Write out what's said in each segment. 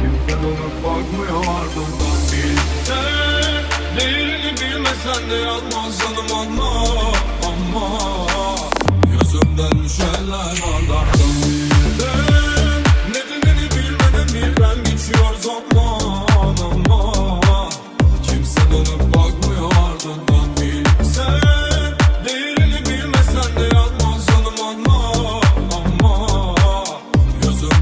Kimse dönüp bakmıyor ardından bilsen bilmesen de yanmaz canım anla Ama gözümden düşenler bardaktan Nedenini bilmeden bir ben geçiyor zaman ama Kimse dönüp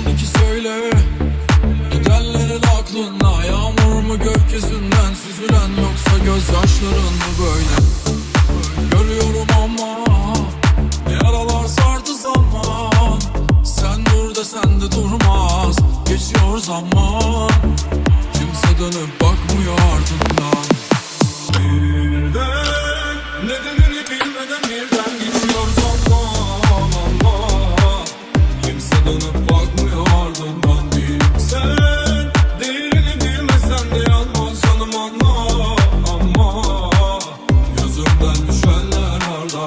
oldu ki söyle. Gidenlerin aklına Yağmur mu gökyüzünden süzülen Yoksa gözyaşların mı böyle? Görüyorum ama Yaralar sardı zaman. Sen dur de sen de durmaz Geçiyor zaman. Kimse dönüp bakmıyor ardından.